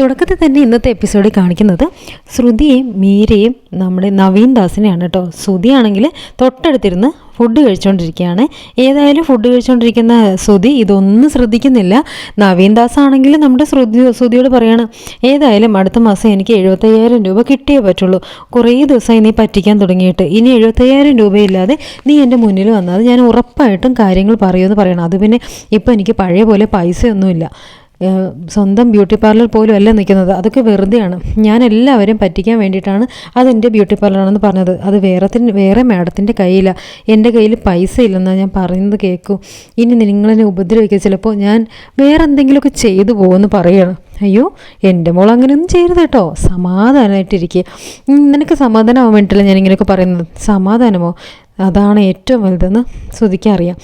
തുടക്കത്തിൽ തന്നെ ഇന്നത്തെ എപ്പിസോഡിൽ കാണിക്കുന്നത് ശ്രുതിയെയും മീരയും നമ്മുടെ നവീൻ ദാസിനെയാണ് കേട്ടോ. ശ്രുതിയാണെങ്കിൽ തൊട്ടടുത്തിരുന്ന് ഫുഡ് കഴിച്ചുകൊണ്ടിരിക്കുകയാണ് ഏതായാലും ഫുഡ് കഴിച്ചുകൊണ്ടിരിക്കുന്ന ശ്രുതി ഇതൊന്നും ശ്രദ്ധിക്കുന്നില്ല. നവീൻ ദാസ് ആണെങ്കിൽ നമ്മുടെ ശ്രുതി ശ്രുതിയോട് പറയാണ് ഏതായാലും അടുത്ത മാസം എനിക്ക് എഴുപത്തയ്യായിരം രൂപ കിട്ടിയേ പറ്റുള്ളൂ. കുറേ ദിവസമായി നീ പറ്റിക്കാൻ തുടങ്ങിയിട്ട്. ഇനി എഴുപത്തയ്യായിരം രൂപയില്ലാതെ നീ എന്റെ മുന്നിൽ വന്നാൽ ഞാൻ ഉറപ്പായിട്ടും കാര്യങ്ങൾ പറയുമെന്ന് പറയണം. അത് പിന്നെ ഇപ്പം എനിക്ക് പഴയ പോലെ പൈസയൊന്നുമില്ല. സ്വന്തം ബ്യൂട്ടി പാർലർ പോലും അല്ല നിൽക്കുന്നത്. അതൊക്കെ വെറുതെയാണ്. ഞാൻ എല്ലാവരും പറ്റിക്കാൻ വേണ്ടിയിട്ടാണ് അതെന്റെ ബ്യൂട്ടി പാർലറാണെന്ന് പറഞ്ഞത്. അത് വേറെ വേറെ മാഡത്തിന്റെ കയ്യിലാണ് എന്റെ കയ്യിൽ പൈസ ഇല്ലെന്നാണ് ഞാൻ പറയുന്നത് കേൾക്കൂ ഇനി നിങ്ങളെന്നെ ഉപദ്രവിക്കുക ചിലപ്പോൾ ഞാൻ വേറെ എന്തെങ്കിലുമൊക്കെ ചെയ്തു പോകുമെന്ന് പറയണം അയ്യോ എന്റെ മോൾ അങ്ങനെയൊന്നും ചെയ്യരുത് കേട്ടോ. സമാധാനമായിട്ടിരിക്കുക നിനക്ക് സമാധാനമാവാൻ വേണ്ടിയിട്ടില്ല ഞാൻ ഇങ്ങനെയൊക്കെ പറയുന്നത്? സമാധാനമോ? അതാണ് ഏറ്റവും വലുതെന്ന് ശ്രുതിക്കറിയാം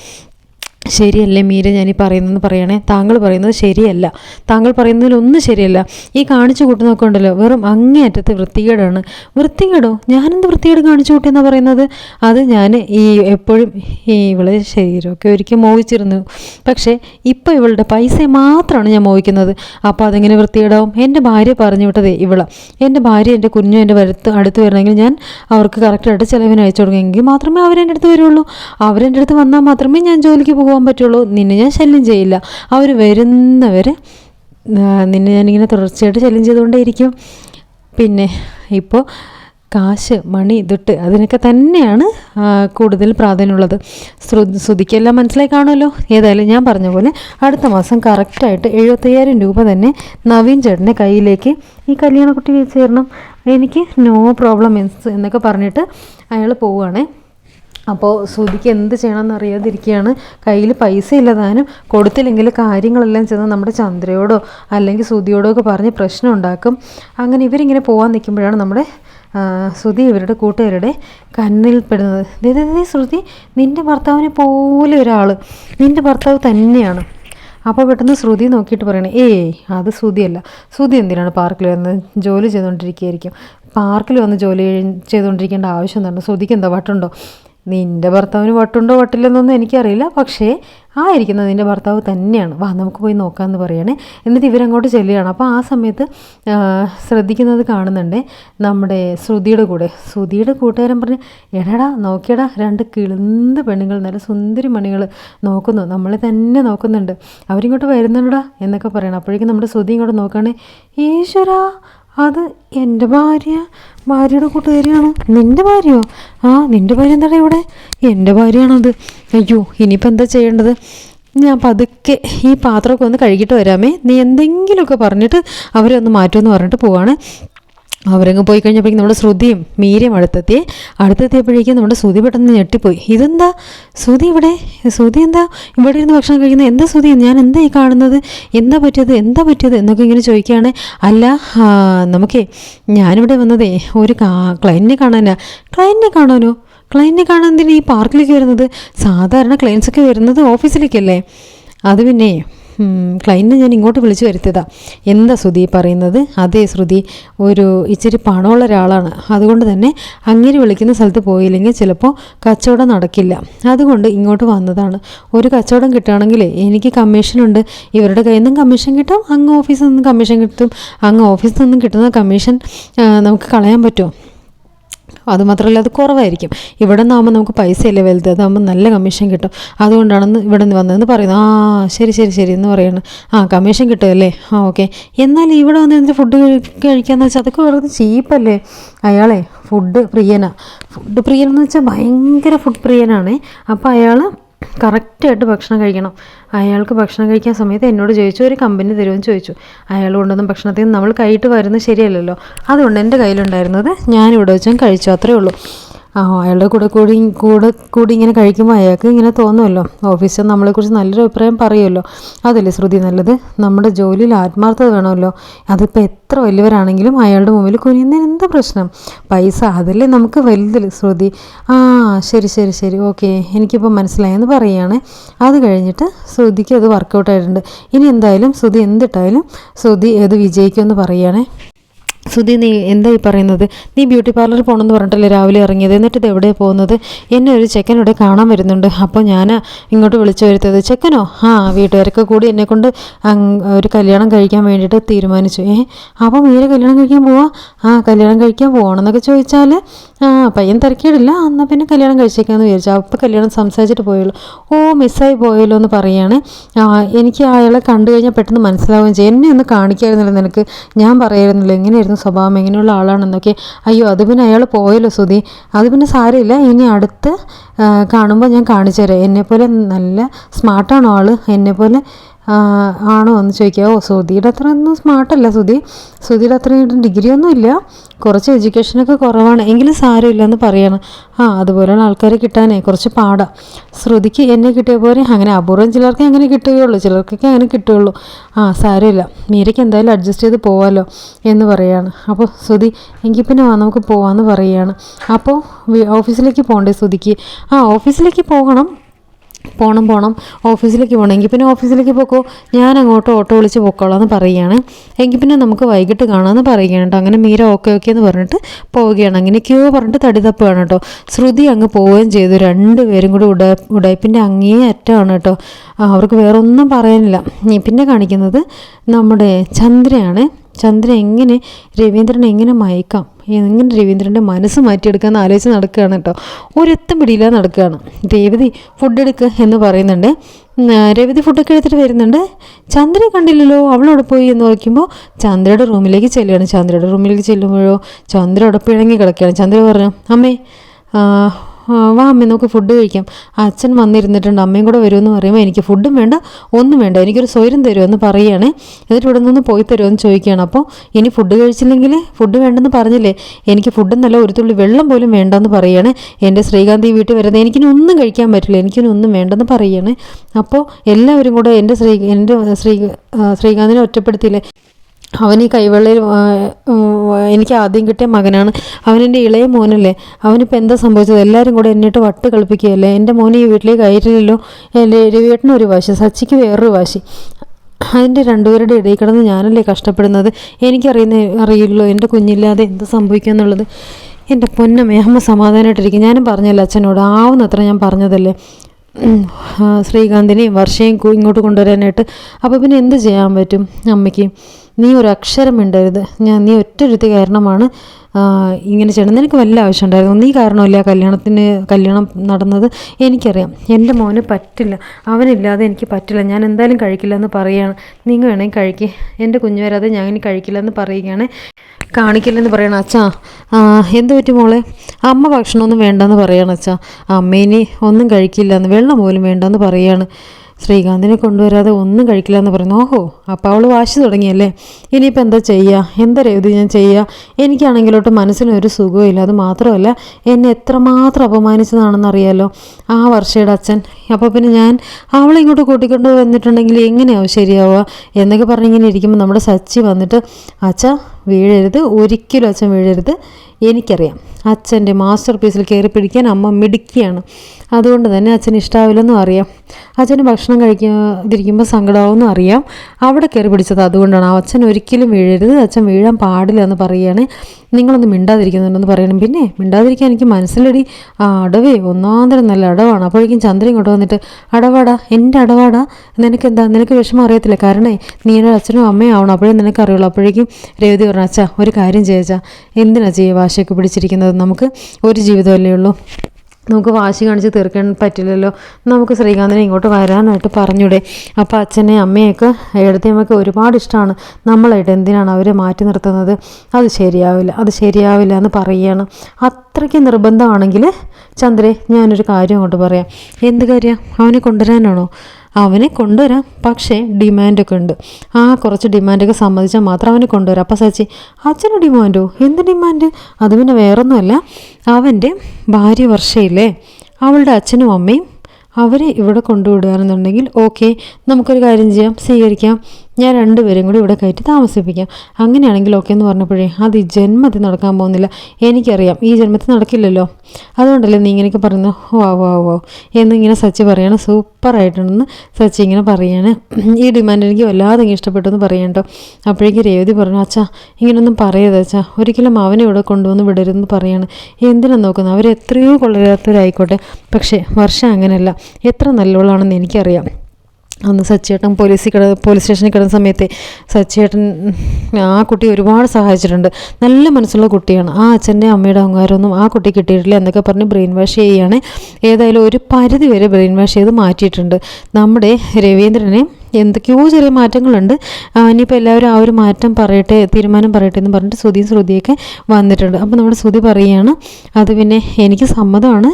ശരിയല്ലേ മീര? ഞാൻ ഈ പറയുന്നതെന്ന് പറയണേ. താങ്കൾ പറയുന്നത് ശരിയല്ല. താങ്കൾ പറയുന്നതിലൊന്നും ശരിയല്ല. ഈ കാണിച്ചു കൂട്ടുന്നൊക്കെ ഉണ്ടല്ലോ. വെറും അങ്ങേയറ്റത്ത് വൃത്തികേടാണ്. വൃത്തികേടോ? ഞാനെന്ത് വൃത്തികേട് കാണിച്ചു കൂട്ടിയെന്നാണ് പറയുന്നത്? അത് ഞാൻ ഈ എപ്പോഴും ഈ ഇവളെ ശരീരമൊക്കെ ഒരിക്കൽ മോഹിച്ചിരുന്നു. പക്ഷേ ഇപ്പോൾ ഇവളുടെ പൈസ മാത്രമാണ് ഞാൻ മോഹിക്കുന്നത്. അപ്പോൾ അതെങ്ങനെ വൃത്തികേടാവും? എന്റെ ഭാര്യ പറഞ്ഞു വിട്ടതേ ഇവള. എന്റെ ഭാര്യ എന്റെ കുഞ്ഞു എന്റെ വരുത്ത് അടുത്ത് വരണമെങ്കിൽ ഞാൻ അവർക്ക് കറക്റ്റായിട്ട് ചിലവിന് അയച്ചു കൊടുക്കുമെങ്കിൽ മാത്രമേ അവരെന്റെ അടുത്ത് വരുള്ളൂ. അവരെന്റെ അടുത്ത് വന്നാൽ മാത്രമേ ഞാൻ ജോലിക്ക് പോകാൻ പറ്റുള്ളൂ. നിന്നെ ഞാൻ ശല്യം ചെയ്യില്ല. അവർ വരുന്നവരെ ആ, നിന്നെ ഞാനിങ്ങനെ തുടർച്ചയായിട്ട് ശല്യം ചെയ്തുകൊണ്ടേയിരിക്കും. പിന്നെ ഇപ്പോൾ കാശ് മണി ദുട്ട് അതിനൊക്കെ തന്നെയാണ് കൂടുതൽ പ്രാധാന്യമുള്ളത്. ശ്രു ശ്രുതിക്കെല്ലാം മനസ്സിലായി കാണുമല്ലോ? ഏതായാലും ഞാൻ പറഞ്ഞ പോലെ അടുത്ത മാസം കറക്റ്റായിട്ട് എഴുപത്തയ്യായിരം രൂപ തന്നെ നവീൻ ചേട്ടന്റെ കയ്യിലേക്ക് ഈ കല്യാണക്കുട്ടി ചേരണം എനിക്ക് നോ പ്രോബ്ലം എന്നൊക്കെ പറഞ്ഞിട്ട് അയാൾ പോവുകയാണേ. അപ്പോൾ ശ്രുതിക്ക് എന്ത് ചെയ്യണമെന്ന് അറിയാതിരിക്കുകയാണ്. കയ്യിൽ പൈസ ഇല്ലതാനും കൊടുത്തില്ലെങ്കിൽ കാര്യങ്ങളെല്ലാം ചെന്ന് നമ്മുടെ ചന്ദ്രയോടോ അല്ലെങ്കിൽ ശ്രുതിയോടോ ഒക്കെ പറഞ്ഞ് പ്രശ്നം ഉണ്ടാക്കും. അങ്ങനെ ഇവരിങ്ങനെ പോകാൻ നിൽക്കുമ്പോഴാണ് നമ്മുടെ ശ്രുതി ഇവരുടെ കൂട്ടുകാരുടെ കണ്ണിൽ പെടുന്നത്. ദേ ശ്രുതി നിന്റെ ഭർത്താവിനെ പോലെ ഒരാൾ നിന്റെ ഭർത്താവ് തന്നെയാണ്. അപ്പോൾ പെട്ടെന്ന് ശ്രുതി നോക്കിയിട്ട് പറയണേ ഏയ് അത് ശ്രുതിയല്ല. ശ്രുതി എന്തിനാണ് പാർക്കിൽ വന്ന് ജോലി ചെയ്തുകൊണ്ടിരിക്കുകയായിരിക്കും? പാർക്കിൽ വന്ന് ജോലി ചെയ്- ചെയ്തുകൊണ്ടിരിക്കേണ്ട ആവശ്യം എന്താണ്? ശ്രുതിക്ക് എന്താ വട്ടുണ്ടോ? നിന്റെ ഭർത്താവിന് വട്ടുണ്ടോ വട്ടില്ലെന്നൊന്നും എനിക്കറിയില്ല. പക്ഷേ ആ ഇരിക്കുന്നത് നിന്റെ ഭർത്താവ് തന്നെയാണ്. വാ നമുക്ക് പോയി നോക്കാമെന്ന് പറയണേ. എന്നിട്ട് ഇവരങ്ങോട്ട് ചെല്ലുകയാണ്. അപ്പോൾ ആ സമയത്ത് ശ്രദ്ധിക്കുന്നത് കാണുന്നുണ്ട് നമ്മുടെ ശ്രുതിയുടെ കൂടെ. ശ്രുതിയുടെ കൂട്ടുകാരൻ പറഞ്ഞ് എടാ നോക്കിയടാ രണ്ട് കിളുന്ത് പെണ്ണുങ്ങൾ നല്ല സുന്ദരി മണികൾ നോക്കുന്നു. നമ്മളെ തന്നെ നോക്കുന്നുണ്ട്. അവരിങ്ങോട്ട് വരുന്നുണ്ടടാ? എന്നൊക്കെ പറയണം. അപ്പോഴേക്കും നമ്മുടെ ശ്രുതി ഇങ്ങോട്ട് നോക്കുകയാണെങ്കിൽ ഈശ്വരാ അത് എന്റെ ഭാര്യ ഭാര്യയുടെ കൂട്ടുകാരിയാണ്? നിന്റെ ഭാര്യയോ? ആ നിന്റെ ഭാര്യ എന്താണ് ഇവിടെ? എന്റെ ഭാര്യയാണത് അയ്യോ ഇനിയിപ്പോൾ എന്താ ചെയ്യേണ്ടത്? ഞാൻ പതുക്കെ ഈ പാത്രമൊക്കെ ഒന്ന് കഴുകിയിട്ട് വരാമേ. നീ എന്തെങ്കിലുമൊക്കെ പറഞ്ഞിട്ട് അവരെ ഒന്ന് മാറ്റുമെന്ന് പറഞ്ഞിട്ട് പോവാണ്. അവരങ്ങ് പോയി കഴിഞ്ഞപ്പോഴേക്കും നമ്മുടെ ശ്രുതിയും മീരയും അടുത്തെത്തി. അടുത്തെത്തിയപ്പോഴേക്കും നമ്മുടെ ശ്രുതി പെട്ടെന്ന് ഞെട്ടിപ്പോയി. ഇതെന്താ? ശ്രുതി ഇവിടെ? ശ്രുതി എന്താ? ഇവിടെ ഇരുന്ന് ഭക്ഷണം കഴിക്കുന്നത്? എന്താ ശ്രുതി? ഞാൻ എന്താ ഈ കാണുന്നത്? എന്താ പറ്റിയത്? എന്താ പറ്റിയത്? എന്നൊക്കെ ഇങ്ങനെ ചോദിക്കുകയാണ്. അല്ല നമുക്കേ ഞാനിവിടെ വന്നതേ ഒരു ക്ലയന്റിനെ കാണാനാ. ക്ലയന്റിനെ കാണാനോ? ക്ലയന്റിനെ കാണാൻ ഈ പാർക്കിലേക്ക് വരുന്നത്? സാധാരണ ക്ലയൻസൊക്കെ വരുന്നത് ഓഫീസിലേക്കല്ലേ അത് പിന്നെ ക്ലയന്റിനെ ഞാൻ ഇങ്ങോട്ട് വിളിച്ചു വരുത്തിയതാ. എന്താ ശ്രുതി പറയുന്നത്? അതേ ശ്രുതി ഒരു ഇച്ചിരി പണമുള്ള ഒരാളാണ്. അതുകൊണ്ട് തന്നെ അങ്ങനെ വിളിക്കുന്ന സ്ഥലത്ത് പോയില്ലെങ്കിൽ ചിലപ്പോൾ കച്ചവടം നടക്കില്ല. അതുകൊണ്ട് ഇങ്ങോട്ട് വന്നതാണ്. ഒരു കച്ചവടം കിട്ടുകയാണെങ്കിൽ എനിക്ക് കമ്മീഷനുണ്ട് ഇവരുടെ കയ്യിൽ നിന്നും കമ്മീഷൻ കിട്ടും അങ്ങ് ഓഫീസിൽ നിന്നും കമ്മീഷൻ കിട്ടും. അങ്ങ് ഓഫീസിൽ നിന്നും കിട്ടുന്ന കമ്മീഷൻ നമുക്ക് കളയാൻ പറ്റുമോ? അതുമാത്രമല്ല അത് കുറവായിരിക്കും. ഇവിടെ നിന്നാകുമ്പോൾ നമുക്ക് പൈസയല്ലേ വലുത്? അതാകുമ്പോൾ നല്ല കമ്മീഷൻ കിട്ടും. അതുകൊണ്ടാണെന്ന് ഇവിടെ നിന്ന് വന്നതെന്ന് പറയുന്നത് ആ ശരി ശരി ശരി എന്ന് പറയുന്നത് ആ കമ്മീഷൻ കിട്ടുമല്ലേ ആ ഓക്കെ എന്നാൽ ഇവിടെ വന്ന് എന്ത് ഫുഡ് കഴിക്കാന്ന് വെച്ചാൽ അതൊക്കെ വെറുതെ ചീപ്പല്ലേ? അയാളെ ഫുഡ് പ്രിയനാണ് ഫുഡ് പ്രിയനെന്ന് വെച്ചാൽ ഭയങ്കര ഫുഡ് പ്രിയനാണേ. അപ്പോൾ അയാൾ കറക്റ്റായിട്ട് ഭക്ഷണം കഴിക്കണം. അയാൾക്ക് ഭക്ഷണം കഴിക്കാൻ സമയത്ത് എന്നോട് ചോദിച്ചു ഒരു കമ്പനി തരുമെന്ന് ചോദിച്ചു. അയാൾ കൊണ്ടുവന്ന ഭക്ഷണത്തിൽ നമ്മൾ കൈയിട്ട് വരുന്നത് ശരിയല്ലല്ലോ. അതുകൊണ്ട് എന്റെ കയ്യിലുണ്ടായിരുന്നത് ഞാനിവിടെ വെച്ചും കഴിച്ചു അത്രേ ഉള്ളൂ. അയാളുടെ കൂടെ കൂടി കൂടെ കൂടി ഇങ്ങനെ കഴിക്കുമ്പോൾ അയാൾക്ക് ഇങ്ങനെ തോന്നുമല്ലോ. ഓഫീസിൽ നമ്മളെക്കുറിച്ച് നല്ലൊരു അഭിപ്രായം പറയുമല്ലോ. അതല്ലേ ശ്രുതി നല്ലത്? നമ്മുടെ ജോലിയിൽ ആത്മാർത്ഥത വേണമല്ലോ. അതിപ്പോൾ എത്ര വലിയവരാണെങ്കിലും അയാളുടെ മുമ്പിൽ കുനിയുന്നതിന് എന്ത് പ്രശ്നം? പൈസ അതല്ലേ നമുക്ക് വലുതിൽ ശ്രുതി. ആ ശരി ശരി ശരി. ഓക്കെ എനിക്കിപ്പോൾ മനസ്സിലായെന്ന് പറയുകയാണ് അത് കഴിഞ്ഞിട്ട് ശ്രുതിക്ക് അത് വർക്കൗട്ട് ആയിട്ടുണ്ട്. ഇനി എന്തായാലും ശ്രുതി എന്തിട്ടായാലും ശ്രുതി അത് വിജയിക്കുമെന്ന് പറയുകയാണേ സുധി നീ എന്താ ഈ പറയുന്നത്? നീ ബ്യൂട്ടി പാർലറിൽ പോകണമെന്ന് പറഞ്ഞിട്ടല്ലേ രാവിലെ ഇറങ്ങിയത്. എന്നിട്ട് ഇത് എവിടെയാണ് പോകുന്നത്? എന്നെ ഒരു ചെക്കൻ ഇവിടെ കാണാൻ വരുന്നുണ്ട്. അപ്പോൾ ഞാൻ ഇങ്ങോട്ട് വിളിച്ചു വരുത്തത് ചെക്കനോ? ആ വീട്ടുകാരൊക്കെ കൂടി എന്നെ കൊണ്ട് ഒരു കല്യാണം കഴിക്കാൻ വേണ്ടിയിട്ട് തീരുമാനിച്ചു. ഏ അപ്പോൾ മീര കല്യാണം കഴിക്കാൻ പോവാ? ആ കല്യാണം കഴിക്കാൻ പോകണമെന്നൊക്കെ ചോദിച്ചാൽ ആ പയ്യൻ തിരക്കിയിടില്ല എന്നാൽ പിന്നെ കല്യാണം കഴിച്ചേക്കാമെന്ന് വിചാരിച്ചു. അപ്പോൾ കല്യാണം സംസാരിച്ചിട്ട് പോയുള്ളൂ. ഓ മിസ്സായി പോയല്ലോ എന്ന് പറയുകയാണ് എനിക്ക് അയാളെ കണ്ടു കഴിഞ്ഞാൽ പെട്ടെന്ന് മനസ്സിലാവുകയും ചെയ്യും. എന്നെ ഒന്ന് കാണിക്കായിരുന്നില്ല നിനക്ക്. ഞാൻ പറയായിരുന്നില്ല. എങ്ങനെയായിരുന്നു സ്വഭാവം എങ്ങനെയുള്ള ആളാണെന്നൊക്കെ. അയ്യോ അത് പിന്നെ അയാൾ പോയല്ലോ സുധി. അത് പിന്നെ സാരമില്ല. ഇനി അടുത്ത് കാണുമ്പോൾ ഞാൻ കാണിച്ചു തരാം എന്നെപ്പോലെ നല്ല സ്മാർട്ടാണോ ആൾ എന്നെപ്പോലെ ആണോ എന്ന് ചോദിക്കുക. ഓ സുധിയുടെ അത്ര ഒന്നും സ്മാർട്ടല്ല സുധി. സുധിയുടെ അത്രയും ഡിഗ്രി ഒന്നും ഇല്ല. കുറച്ച് എഡ്യൂക്കേഷനൊക്കെ കുറവാണ്. എങ്കിലും സാരമില്ല എന്ന് പറയണം. ആ അതുപോലെയുള്ള ആൾക്കാരെ കിട്ടാനേ. കുറച്ച് പാടാ. ശ്രുതിക്ക് എന്നെ കിട്ടിയ പോലെ അങ്ങനെ അപൂർവം ചിലർക്ക് അങ്ങനെ കിട്ടുകയുള്ളൂ. ചിലർക്കൊക്കെ അങ്ങനെ കിട്ടുകയുള്ളൂ. ആ സാരമില്ല മീരയ്ക്ക് എന്തായാലും അഡ്ജസ്റ്റ് ചെയ്ത് പോവാമല്ലോ എന്ന് പറയുകയാണ് അപ്പോൾ ശ്രുതി എങ്കിൽ പിന്നെ വാ നമുക്ക് പോവാമെന്ന് പറയുകയാണ് അപ്പോൾ ഓഫീസിലേക്ക് പോകണ്ടേ ശ്രുതിക്ക് ആ ഓഫീസിലേക്ക് പോകണം. പോകണം പോകണം ഓഫീസിലേക്ക് പോകണം എങ്കിൽ പിന്നെ ഓഫീസിലേക്ക് പോക്കോ. ഞാൻ അങ്ങോട്ട് ഓട്ടോ വിളിച്ച് പൊക്കോളാം എന്ന് പറയുകയാണ്. എങ്കിൽ പിന്നെ നമുക്ക് വൈകിട്ട് കാണാമെന്ന് പറയുകയാണ് കേട്ടോ. അങ്ങനെ മീര ഓക്കെ ഓക്കെ എന്ന് പറഞ്ഞിട്ട് പോവുകയാണ്. അങ്ങനെ ക്യൂ പറഞ്ഞിട്ട് തടിതപ്പാണ് കേട്ടോ. ശ്രുതി അങ്ങ് പോവുകയും ചെയ്തു. രണ്ടുപേരും കൂടി ഉട ഉടയപ്പിന്റെ അങ്ങേ അറ്റമാണ് കേട്ടോ അവർക്ക് വേറൊന്നും പറയാനില്ല. പിന്നെ കാണിക്കുന്നത് നമ്മുടെ ചന്ദ്രയാണ്. ചന്ദ്ര എങ്ങനെ രവീന്ദ്രനെ എങ്ങനെ മയക്കാം? എങ്ങനെ രവീന്ദ്രന്റെ മനസ്സ് മാറ്റിയെടുക്കാമെന്ന് ആലോചിച്ച് നടക്കുകയാണ് കേട്ടോ. ഒരെത്തും പിടിയില്ല നടക്കുകയാണ്. രേവതി ഫുഡ് എടുക്കുക എന്ന് പറയുന്നുണ്ട്. രവതി ഫുഡൊക്കെ എടുത്തിട്ട് വരുന്നുണ്ട്. ചന്ദ്രയെ കണ്ടില്ലല്ലോ അവളോട് പോയി എന്ന് നോക്കുമ്പോൾ ചന്ദ്രയുടെ റൂമിലേക്ക് ചെല്ലുകയാണ്. ചന്ദ്രയുടെ റൂമിലേക്ക് ചെല്ലുമ്പോഴോ ചന്ദ്ര അവിടെ പിഴങ്ങി കിടക്കുകയാണ്. ചന്ദ്ര പറഞ്ഞു അമ്മേ വാ അമ്മ നമുക്ക് ഫുഡ് കഴിക്കാം. അച്ഛൻ വന്നിരുന്നിട്ടുണ്ട്. അമ്മയും കൂടെ വരുമെന്ന് പറയുമ്പോൾ എനിക്ക് ഫുഡും വേണ്ട ഒന്നും വേണ്ട. എനിക്കൊരു സ്വൈരം തരുമെന്ന് പറയുകയാണ്. എന്നിട്ട് ഇവിടെ നിന്ന് പോയി തരുമെന്ന് ചോദിക്കുകയാണ്. അപ്പോൾ ഇനി ഫുഡ് കഴിച്ചില്ലെങ്കിൽ ഫുഡ് വേണ്ടെന്ന് പറഞ്ഞില്ലേ? എനിക്ക് ഫുഡ് നല്ല ഒരു തുള്ളി വെള്ളം പോലും വേണ്ടെന്ന് പറയുകയാണ്. എന്റെ ശ്രീകാന്തി വീട്ടിൽ വരുന്നത് എനിക്കിനി ഒന്നും കഴിക്കാൻ പറ്റില്ല. എനിക്കിനി ഒന്നും വേണ്ടെന്ന് പറയുകയാണ്. അപ്പോൾ എല്ലാവരും കൂടെ എന്റെ ശ്രീ എന്റെ ശ്രീ ശ്രീകാന്തിനെ ഒറ്റപ്പെടുത്തിയില്ലേ? അവൻ ഈ കൈവെള്ളയിൽ എനിക്ക് ആദ്യം കിട്ടിയ മകനാണ്. അവനെന്റെ ഇളയ മോനല്ലേ? അവനിപ്പോൾ എന്താ സംഭവിച്ചത്? എല്ലാവരും കൂടെ എന്നിട്ട് വട്ട് കളിപ്പിക്കുകയല്ലേ? എന്റെ മോൻ ഈ വീട്ടിലേക്ക് കയറ്റില്ലല്ലോ? അല്ലേ രവിയേട്ടനൊരു വാശി സച്ചിക്ക് വേറൊരു വാശി. അതിന്റെ രണ്ടുപേരുടെ ഇടയിൽ കിടന്ന് ഞാനല്ലേ കഷ്ടപ്പെടുന്നത്? എനിക്കറിയുന്ന അറിയില്ലോ എന്റെ കുഞ്ഞില്ലാതെ എന്ത് സംഭവിക്കുക എന്നുള്ളത് എന്റെ പൊന്നമ്മ അമ്മ സമാധാനമായിട്ടിരിക്കും. ഞാനും പറഞ്ഞല്ലേ അച്ഛനോട്? ആവുന്നത്ര ഞാൻ പറഞ്ഞതല്ലേ? ശ്രീകാന്തിനെയും വർഷയും ഇങ്ങോട്ട് കൊണ്ടുവരാനായിട്ട്. അപ്പോൾ പിന്നെ എന്ത് ചെയ്യാൻ പറ്റും അമ്മയ്ക്ക്? നീ ഒരു അക്ഷരം ഉണ്ടരുത് ഞാൻ നീ ഒറ്റൊരുത്തി കാരണമാണ് ഇങ്ങനെ ചെയ്യണം നിനക്ക് വല്ല ആവശ്യം ഉണ്ടായിരുന്നു? നീ കാരണമല്ല കല്യാണത്തിന് കല്യാണം നടന്നത്? എനിക്കറിയാം. എന്റെ മോന് പറ്റില്ല. അവനില്ലാതെ എനിക്ക് പറ്റില്ല. ഞാൻ എന്തായാലും കഴിക്കില്ല എന്ന് പറയുകയാണ്. നിങ്ങൾ വേണമെങ്കിൽ കഴിക്കുക എന്റെ കുഞ്ഞു വരാതെ ഞാൻ ഇനി കഴിക്കില്ല എന്ന് പറയുകയാണ്. കാണിക്കില്ലെന്ന് പറയണം. അച്ഛാ എന്ത് പറ്റി മോളെ? അമ്മ ഭക്ഷണമൊന്നും വേണ്ടെന്ന് പറയണം അച്ഛാ. അമ്മേനി ഒന്നും കഴിക്കില്ല എന്ന് വെള്ളം പോലും വേണ്ടെന്ന് പറയാണ്. ശ്രീകാന്തിനെ കൊണ്ടുവരാതെ ഒന്നും കഴിക്കില്ല എന്ന് പറയുന്നു. ഓഹോ അപ്പോൾ അവൾ വാശി തുടങ്ങിയല്ലേ? ഇനിയിപ്പോൾ എന്താ ചെയ്യുക എന്താ രേവതി ഞാൻ ചെയ്യുക എനിക്കാണെങ്കിലോട്ട് മനസ്സിനൊരു സുഖമില്ല അത് മാത്രമല്ല എന്നെ എത്രമാത്രം അപമാനിച്ചതാണെന്ന് അറിയാലോ. ആ വർഷയുടെ അച്ഛൻ. അപ്പോൾ പിന്നെ ഞാൻ അവളെ ഇങ്ങോട്ട് കൂട്ടിക്കൊണ്ട് വന്നിട്ടുണ്ടെങ്കിൽ എങ്ങനെയാവും ശരിയാവുക? എന്നൊക്കെ പറഞ്ഞിങ്ങനെ ഇരിക്കുമ്പോൾ നമ്മുടെ സച്ചി വന്നിട്ട് അച്ഛ വീഴരുത് ഒരിക്കലും അച്ഛൻ വീഴരുത്. എനിക്കറിയാം. അച്ഛന്റെ മാസ്റ്റർ പീസിൽ കയറി പിടിക്കാൻ അമ്മ മിടുക്കിയാണ്. അതുകൊണ്ട് തന്നെ അച്ഛന് ഇഷ്ടാവില്ലെന്നും അറിയാം. അച്ഛന് ഭക്ഷണം കഴിക്കാതിരിക്കുമ്പോൾ സങ്കടമാവുമെന്നും അറിയാം. അവിടെ കയറി പിടിച്ചത് അതുകൊണ്ടാണ്. അച്ഛൻ ഒരിക്കലും വീഴരുത് അച്ഛൻ വീഴാൻ പാടില്ല എന്ന് പറയുകയാണ്. നിങ്ങളൊന്ന് മിണ്ടാതിരിക്കുന്നുണ്ടെന്ന് പറയണം. പിന്നെ മിണ്ടാതിരിക്കാൻ എനിക്ക് മനസ്സിലടി. ആ അടവേ ഒന്നാന്തരം നല്ല അടവാണ്. അപ്പോഴേക്കും ചന്ദ്രൻ ഇങ്ങോട്ട് വന്നിട്ട് അടവാടാ എന്റെ അടവാടാ. നിനക്ക് എന്താ നിനക്ക് വിഷമം അറിയത്തില്ല. കാരണം നീ അച്ഛനും അമ്മയും ആവണം. അപ്പോഴേ നിനക്കറിയുള്ളൂ. അപ്പോഴേക്കും രേവതി പറഞ്ഞു അച്ഛാ ഒരു കാര്യം ചെയ്യാച്ചാ എന്തിനാ ചെയ്യുക വാശിയൊക്കെ പിടിച്ചിരിക്കുന്നത്? നമുക്ക് ഒരു ജീവിതമല്ലേ ഉള്ളൂ. നമുക്ക് വാശി കാണിച്ച് തീർക്കാൻ പറ്റില്ലല്ലോ. നമുക്ക് ശ്രീകാന്തിനെ ഇങ്ങോട്ട് വരാനായിട്ട് പറഞ്ഞൂടെ. അപ്പോൾ അച്ഛനെ അമ്മയൊക്കെ എഴുതിയമ്മയൊക്കെ ഒരുപാട് ഇഷ്ടമാണ് നമ്മളായിട്ട് എന്തിനാണ് അവരെ മാറ്റി നിർത്തുന്നത്? അത് ശരിയാവില്ല അത് ശരിയാവില്ല എന്ന് പറയുകയാണ്. അത്രയ്ക്ക് നിർബന്ധമാണെങ്കിൽ ചന്ദ്രേ ഞാനൊരു കാര്യം അങ്ങോട്ട് പറയാം. എന്ത് കാര്യം? അവനെ കൊണ്ടുവരാനാണോ? അവനെ കൊണ്ടുവരാം. പക്ഷേ ഡിമാൻഡൊക്കെ ഉണ്ട്. ആ കുറച്ച് ഡിമാൻഡൊക്കെ സമ്മതിച്ചാൽ മാത്രം അവനെ കൊണ്ടുവരാം. അപ്പം സച്ചി അച്ഛന് ഡിമാൻഡോ എന്ത് ഡിമാൻഡ് അത് പിന്നെ വേറൊന്നുമല്ല. അവന്റെ ഭാര്യ വർഷയില്ലേ? അവളുടെ അച്ഛനും അമ്മയും അവരെ ഇവിടെ കൊണ്ടുവിടുകയാണെന്നുണ്ടെങ്കിൽ ഓക്കെ നമുക്കൊരു കാര്യം ചെയ്യാം. സ്വീകരിക്കാം. ഞാൻ രണ്ടുപേരും കൂടി ഇവിടെ കയറ്റി താമസിപ്പിക്കാം. അങ്ങനെയാണെങ്കിൽ ഓക്കെ എന്ന് പറഞ്ഞപ്പോഴേ അത് ഈ ജന്മത്തിൽ നടക്കാൻ പോകുന്നില്ല. എനിക്കറിയാം ഈ ജന്മത്തിൽ നടക്കില്ലല്ലോ. അതുകൊണ്ടല്ലേ നീ ഇങ്ങനെയൊക്കെ പറയുന്നു വാ വാ വാ. എന്നിങ്ങനെ സച്ചി പറയാണ്. സൂപ്പറായിട്ടുണ്ടെന്ന് സച്ചി ഇങ്ങനെ പറയാണ്. ഈ ഡിമാൻഡ് എനിക്ക് വല്ലാതെ ഇഷ്ടപ്പെട്ടു എന്ന് പറയണ്ടോ അപ്പോഴേക്കും രേവതി പറഞ്ഞു അച്ഛാ ഇങ്ങനൊന്നും പറയരുത് അച്ഛാ. ഒരിക്കലും അവനെ ഇവിടെ കൊണ്ടുവന്ന് വിടരുതെന്ന് പറയാണ്. എന്തിനാ നോക്കുന്നത്? അവരെത്രയോ കൊള്ളരാത്തവരായിക്കോട്ടെ. പക്ഷേ വർഷം അങ്ങനെയല്ല. എത്ര നല്ലവളാണെന്ന് എനിക്കറിയാം. അന്ന് സച്ചേട്ടൻ പോലീസിൽ കിട പോലീസ് സ്റ്റേഷനിൽ കിടന്ന സമയത്തെ സച്ചേട്ടൻ ആ കുട്ടി ഒരുപാട് സഹായിച്ചിട്ടുണ്ട്. നല്ല മനസ്സുള്ള കുട്ടിയാണ്. ആ അച്ഛന്റെ അമ്മയുടെ അഹങ്കാരമൊന്നും ആ കുട്ടി കിട്ടിയിട്ടില്ല എന്നൊക്കെ പറഞ്ഞ് ബ്രെയിൻ വാഷ് ചെയ്യുകയാണ്. ഏതായാലും ഒരു പരിധി വരെ ബ്രെയിൻ വാഷ് ചെയ്ത് മാറ്റിയിട്ടുണ്ട്. നമ്മുടെ രവീന്ദ്രനെ എന്തൊക്കെയോ ചെറിയ മാറ്റങ്ങളുണ്ട്. ഇനിയിപ്പോൾ എല്ലാവരും ആ ഒരു മാറ്റം പറയട്ടെ തീരുമാനം പറയട്ടെ എന്ന് പറഞ്ഞിട്ട് ശ്രുതിയും ശ്രുതിയൊക്കെ വന്നിട്ടുണ്ട്. അപ്പോൾ നമ്മുടെ ശ്രുതി പറയുകയാണ് അത് പിന്നെ എനിക്ക് സമ്മതമാണ്.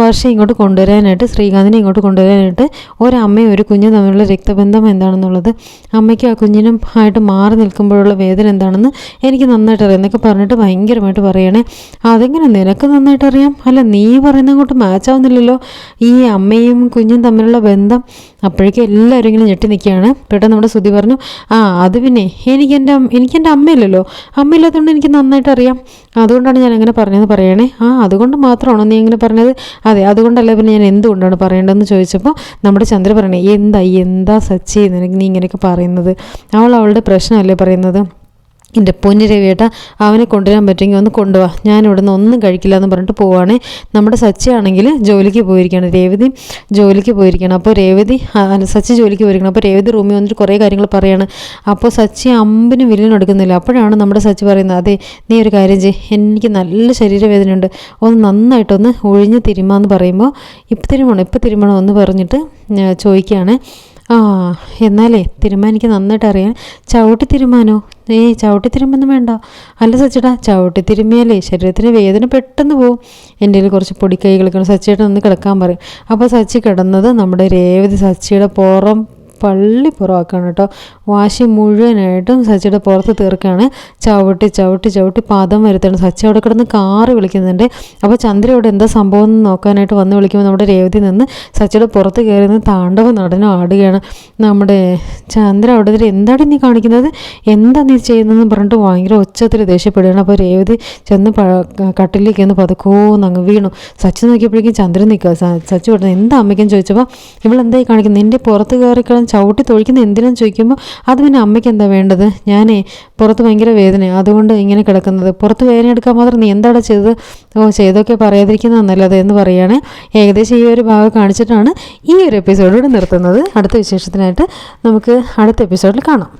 വർഷ ഇങ്ങോട്ട് കൊണ്ടുവരാനായിട്ട് ശ്രീകാന്തിനെ ഇങ്ങോട്ട് കൊണ്ടുവരാനായിട്ട് ഒരമ്മയും ഒരു കുഞ്ഞും തമ്മിലുള്ള രക്തബന്ധം എന്താണെന്നുള്ളത് അമ്മയ്ക്ക് ആ കുഞ്ഞിനും ആയിട്ട് മാറി നിൽക്കുമ്പോഴുള്ള വേദന എന്താണെന്ന് എനിക്ക് നന്നായിട്ട് അറിയാം. എന്നൊക്കെ പറഞ്ഞിട്ട് ഭയങ്കരമായിട്ട് പറയണേ. അതെങ്ങനെ നിനക്ക് നന്നായിട്ട് അറിയാം? അല്ല നീ പറയുന്ന അങ്ങോട്ട് മാച്ച് ആവുന്നില്ലല്ലോ. ഈ അമ്മയും കുഞ്ഞും തമ്മിലുള്ള ബന്ധം അപ്പോഴേക്കും എല്ലാവരും ഇങ്ങനെ ഞെട്ടി നിൽക്കുകയാണ്. പെട്ടെന്ന് നമ്മുടെ ശ്രുതി പറഞ്ഞു ആ അത് പിന്നെ എനിക്ക് എന്റെ എനിക്ക് എന്റെ അമ്മയില്ലല്ലോ. അമ്മയില്ലാത്തതുകൊണ്ട് എനിക്ക് നന്നായിട്ട് അറിയാം. അതുകൊണ്ടാണ് ഞാൻ അങ്ങനെ പറഞ്ഞതെന്ന് പറയണേ. ആ അതുകൊണ്ട് മാത്രമാണോ നീ ഇങ്ങനെ പറഞ്ഞത്? അതെ അതുകൊണ്ടല്ല പിന്നെ ഞാൻ എന്തുകൊണ്ടാണ് പറയേണ്ടതെന്ന് ചോദിച്ചപ്പോൾ നമ്മുടെ ചന്ദ്ര പറയണേ എന്താ എന്താ സച്ചി നിനക്ക് നീ ഇങ്ങനെയൊക്കെ പറയുന്നത്? അവൾ അവളുടെ പ്രശ്നമല്ലേ പറയുന്നത്? എന്റെ പൊന്നു അവനെ കൊണ്ടുവരാൻ പറ്റുമെങ്കിൽ ഒന്ന് കൊണ്ടുപോവാ ഞാൻ ഇവിടെ നിന്ന് ഒന്നും കഴിക്കില്ല എന്ന് പറഞ്ഞിട്ട് പോവാണേ. നമ്മുടെ സച്ചി ആണെങ്കിൽ ജോലിക്ക് പോയിരിക്കുകയാണ്. രേവതി ജോലിക്ക് പോയിരിക്കുകയാണ്. അപ്പോൾ രേവതി സച്ചി ജോലിക്ക് പോയിരിക്കണം അപ്പോൾ രേവതി റൂമിൽ വന്നിട്ട് കുറേ കാര്യങ്ങൾ പറയാണ്. അപ്പോൾ സച്ചി അമ്പിന് വില്ലിനും എടുക്കുന്നില്ല അപ്പോഴാണ് നമ്മുടെ സച്ചി പറയുന്നത് അതെ നീ ഒരു കാര്യം ചെയ്യ്. എനിക്ക് നല്ല ശരീരവേദനയുണ്ട്. ഒന്ന് നന്നായിട്ടൊന്ന് ഒഴിഞ്ഞ് തിരുമാന്ന് പറയുമ്പോൾ ഇപ്പം തിരുമണം ഇപ്പം തിരുമണം എന്ന് പറഞ്ഞിട്ട് ചോദിക്കുകയാണ്. ആ എന്നാലേ തിരുമാൻ എനിക്ക് നന്നായിട്ട് അറിയാം. ചവിട്ടി തിരുമാനോ ഏയ് ചവിട്ടി തിരുമ്പൊന്നും വേണ്ട. അല്ല സച്ചേട്ടാ ചവിട്ടി തിരുമ്മിയാലേ ശരീരത്തിന് വേദന പെട്ടെന്ന് പോവും. എന്റെ കയ്യിൽ കുറച്ച് പൊടിക്കൈ സച്ചേട്ടൻ ഒന്ന് കിടക്കാൻ പറയും. അപ്പോൾ സച്ചി കിടന്നത് നമ്മുടെ രേവതി സച്ചിയുടെ പുറം പള്ളി പുറമാക്കാണ് കേട്ടോ. വാശി മുഴുവനായിട്ടും സച്ചിയുടെ പുറത്ത് തീർക്കാണ്. ചവിട്ടി ചവിട്ടി ചവിട്ടി പാദം വരുത്തണം സച്ചി അവിടെ കിടന്ന് കാറ് വിളിക്കുന്നുണ്ട്. അപ്പോൾ ചന്ദ്ര ഇവിടെ എന്താ സംഭവം എന്ന് നോക്കാനായിട്ട് വന്ന് വിളിക്കുമ്പോൾ നമ്മുടെ രേവതി നിന്ന് സച്ചിയുടെ പുറത്ത് കയറി നിന്ന് താണ്ഡവ നടനം ആടുകയാണ്. നമ്മുടെ ചന്ദ്ര അവിടെ എന്താണ് നീ കാണിക്കുന്നത്? എന്താ നീ ചെയ്യുന്നതെന്ന് പറഞ്ഞിട്ട് ഭയങ്കര ഉച്ചത്തിൽ ദേഷ്യപ്പെടുകയാണ്. അപ്പോൾ രേവതി ചെന്ന് കട്ടിലേക്ക് ഒന്ന് പതുക്കോന്ന് അങ്ങ് വീണു. സച്ചി നോക്കിയപ്പോഴേക്കും ചന്ദ്രൻ നിൽക്കുക. സച്ചി പറഞ്ഞു എന്താ അമ്മയ്ക്കും ചോദിച്ചപ്പോൾ ഇവളെന്തായി കാണിക്കുന്നത്? നിന്റെ പുറത്ത് കയറി കിടന്ന് ചവിട്ടി തൊഴിക്കുന്ന എന്തിനാന്ന് ചോദിക്കുമ്പോൾ അത് പിന്നെ അമ്മയ്ക്ക് എന്താ വേണ്ടത്? ഞാനേ പുറത്ത് ഭയങ്കര വേദന അതുകൊണ്ട് ഇങ്ങനെ കിടക്കുന്നത്. പുറത്ത് വേദന എടുക്കാൻ മാത്രം നീ എന്താണ് ചെയ്തത്? ഓ ചെയ്തൊക്കെ പറയാതിരിക്കുന്നത് നല്ലത് എന്ന് പറയുകയാണ് ഏകദേശം ഈ ഒരു ഭാഗം കാണിച്ചിട്ടാണ് ഈ ഒരു എപ്പിസോഡ് ഇവിടെ നിർത്തുന്നത്. അടുത്ത വിശേഷത്തിനായിട്ട് നമുക്ക് അടുത്ത എപ്പിസോഡിൽ കാണാം.